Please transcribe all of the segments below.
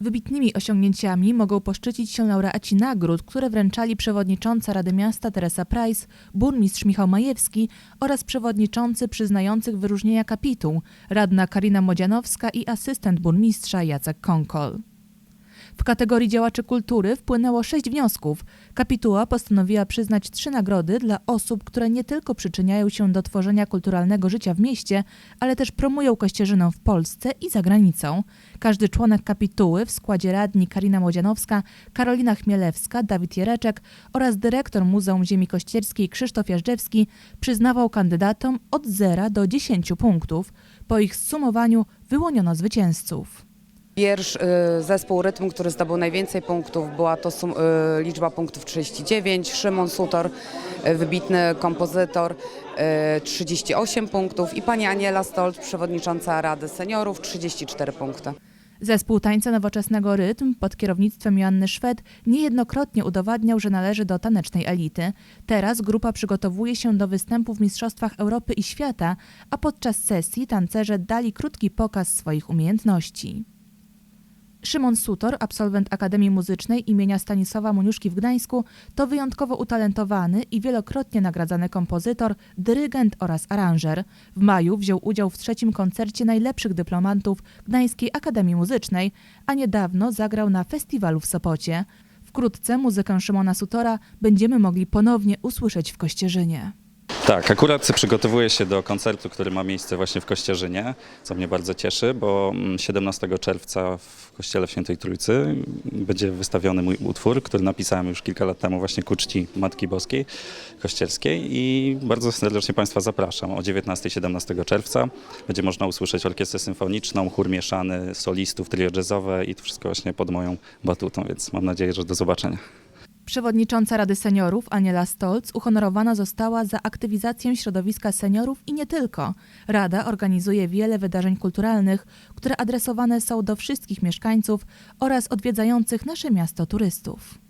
Wybitnymi osiągnięciami mogą poszczycić się laureaci nagród, które wręczali przewodnicząca Rady Miasta Teresa Price, burmistrz Michał Majewski oraz przewodniczący przyznających wyróżnienia kapituł, radna Karina Modzianowska i asystent burmistrza Jacek Konkol. W kategorii działaczy kultury wpłynęło sześć wniosków. Kapituła postanowiła przyznać trzy nagrody dla osób, które nie tylko przyczyniają się do tworzenia kulturalnego życia w mieście, ale też promują Kościerzynę w Polsce i za granicą. Każdy członek kapituły w składzie radni Karina Młodzianowska, Karolina Chmielewska, Dawid Jereczek oraz dyrektor Muzeum Ziemi Kościerskiej Krzysztof Jażdżewski przyznawał kandydatom od 0 do 10 punktów. Po ich zsumowaniu wyłoniono zwycięzców. Wiersz y, zespół Rytm, który zdobył najwięcej punktów, była to sum, y, liczba punktów 39. Szymon Sutor, y, wybitny kompozytor, y, 38 punktów i pani Aniela Stolt, przewodnicząca Rady Seniorów, 34 punkty. Zespół tańca nowoczesnego Rytm pod kierownictwem Joanny Szwed niejednokrotnie udowadniał, że należy do tanecznej elity. Teraz grupa przygotowuje się do występu w Mistrzostwach Europy i Świata, a podczas sesji tancerze dali krótki pokaz swoich umiejętności. Szymon Sutor, absolwent Akademii Muzycznej imienia Stanisława Moniuszki w Gdańsku, to wyjątkowo utalentowany i wielokrotnie nagradzany kompozytor, dyrygent oraz aranżer. W maju wziął udział w trzecim koncercie najlepszych dyplomantów Gdańskiej Akademii Muzycznej, a niedawno zagrał na festiwalu w Sopocie. Wkrótce muzykę Szymona Sutora będziemy mogli ponownie usłyszeć w Kościerzynie. Tak, akurat przygotowuję się do koncertu, który ma miejsce właśnie w Kościerzynie, co mnie bardzo cieszy, bo mm, 17 czerwca w Kościele Świętej Trójcy będzie wystawiony mój utwór, który napisałem już kilka lat temu właśnie ku czci Matki Boskiej Kościelskiej i bardzo serdecznie Państwa zapraszam. O 19-17 czerwca będzie można usłyszeć orkiestrę symfoniczną, chór mieszany, solistów, trio jazzowe i to wszystko właśnie pod moją batutą, więc mam nadzieję, że do zobaczenia. Przewodnicząca Rady Seniorów Aniela Stolc uhonorowana została za aktywizację środowiska seniorów i nie tylko. Rada organizuje wiele wydarzeń kulturalnych, które adresowane są do wszystkich mieszkańców oraz odwiedzających nasze miasto turystów.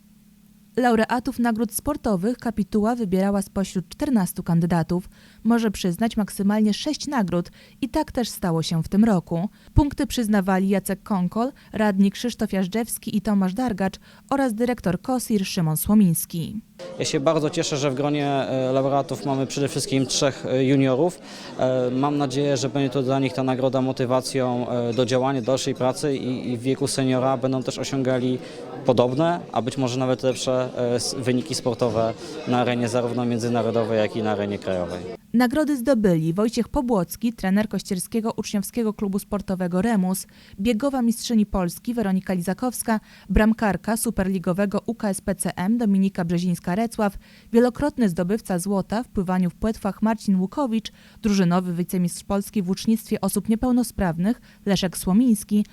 Laureatów nagród sportowych kapituła wybierała spośród 14 kandydatów. Może przyznać maksymalnie 6 nagród i tak też stało się w tym roku. Punkty przyznawali Jacek Konkol, radni Krzysztof Jażdżewski i Tomasz Dargacz oraz dyrektor KOSIR Szymon Słomiński. Ja się bardzo cieszę, że w gronie e, laureatów mamy przede wszystkim trzech e, juniorów. E, Mam nadzieję, że będzie to dla nich ta nagroda motywacją do działania, dalszej pracy i w wieku seniora będą też osiągali podobne, a być może nawet lepsze wyniki sportowe na arenie zarówno międzynarodowej, jak i na arenie krajowej. Nagrody zdobyli Wojciech Pobłocki, trener Kościerskiego Uczniowskiego Klubu Sportowego Remus, biegowa mistrzyni Polski Weronika Lizakowska, bramkarka superligowego UKSPCM Dominika Brzezińska-Recław, wielokrotny zdobywca złota w pływaniu w płetwach Marcin Łukowicz, drużynowy wicemistrz Polski w ucznictwie osób niepełnosprawnych Leszek Słomiński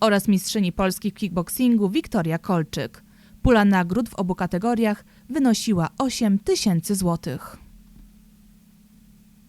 oraz mistrzyni Polski w kickboxingu Wiktoria Kolczyk. Pula nagród w obu kategoriach wynosiła 8 tysięcy złotych.